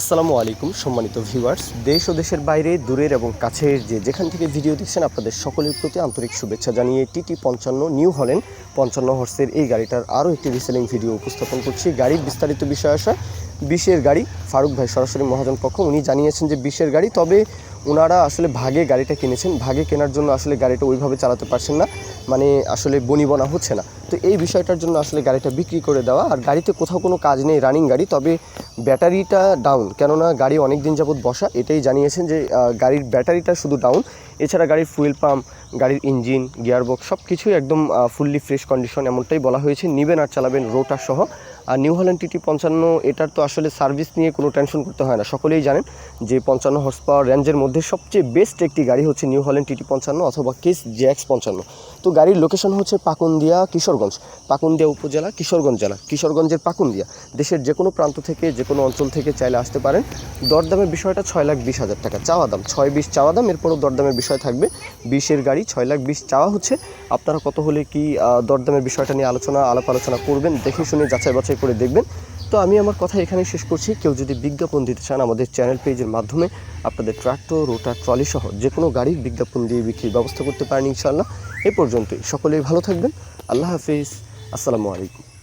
আসসালামু আলাইকুম, সম্মানিত ভিউয়ার্স। দেশ ও দেশের বাইরে, দূরের এবং কাছের যে যেখান থেকে ভিডিও দেখছেন, আপনাদের সকলের প্রতি আন্তরিক শুভেচ্ছা জানিয়ে টিটি পঞ্চান্ন নিউ হলেন, পঞ্চান্ন হর্সের এই গাড়িটার আরও একটি রিসেলিং ভিডিও উপস্থাপন করছি। গাড়ির বিস্তারিত বিষয় আসা, বিশের গাড়ি, ফারুক ভাই সরাসরি মহাজন পক্ষ, উনি জানিয়েছেন যে বিশের গাড়ি, তবে ওনারা আসলে ভাগে গাড়িটা কিনেছেন। ভাগে কেনার জন্য আসলে গাড়িটা ওইভাবে চালাতে পারছেন না। মানে আসলে বনিবনা হচ্ছে না। তো এই বিষয়টার জন্য আসলে গাড়িটা বিক্রি করে দেওয়া। আর গাড়িতে কোথাও কোনো কাজ নেই রানিং গাড়ি। তবে ব্যাটারিটা ডাউন। কেননা গাড়ি অনেক দিন যাবত বসা। এটাই জানিয়েছেন যে গাড়ির ব্যাটারিটা শুধু ডাউন। এছাড়া গাড়ির ফুয়েল পাম্প গাড়ির ইঞ্জিন গিয়ারবক্স সব কিছুই একদম ফুললি ফ্রেশ কন্ডিশন এমনটাই বলা হয়েছে। নেবেন আর চালাবেন রোটার সহ। আর নিউ হল্যান্ড টিটি পঞ্চান্ন, এটার তো আসলে সার্ভিস নিয়ে কোনো টেনশন করতে হয় না। সকলেই জানেন যে পঞ্চান্ন হর্স পাওয়ার রেঞ্জের মধ্যে সবচেয়ে বেস্ট একটি গাড়ি হচ্ছে নিউ হল্যান্ড টিটি পঞ্চান্ন অথবা কেস জেএক্স পঞ্চান্ন। তো গাড়ির লোকেশন হচ্ছে পাকুন্দিয়া, কিশোরগঞ্জ। পাকুন্দিয়া উপজেলা, কিশোরগঞ্জ জেলা। কিশোরগঞ্জের পাকুন্দিয়া, দেশের যে কোনো প্রান্ত থেকে, যে কোনো অঞ্চল থেকে চাইলে আসতে পারেন। দরদামের বিষয়টা ছয় লাখ বিশ হাজার টাকা, চাওয়া দাম। ছয় বিশ চাওয়া দাম, এরপরও দরদামের বিষয় থাকবে। বিশের গাড়ি ছয় লাখ বিশ চাওয়া হচ্ছে আপনারা কত হলে কি দরদামের বিষয়টা নিয়ে আলোচনা, আলাপ আলোচনা করবেন? দেখে শুনে যাচাই বাছাই করে দেখবেন। তো আমি আমার কথা এখানে শেষ করছি। কেউ যদি বিজ্ঞাপন দিতে চান, আমাদের চ্যানেল পেজের মাধ্যমে আপনাদের ট্রাক্টর, রোটার, ট্রলি সহ যে কোনো গাড়ির বিজ্ঞাপন দিয়ে বিক্রির ব্যবস্থা করতে পারেন ইনশাআল্লাহ। এ পর্যন্তই। সকলেই ভালো থাকবেন। আল্লাহ হাফিজ। আসসালামু আলাইকুম।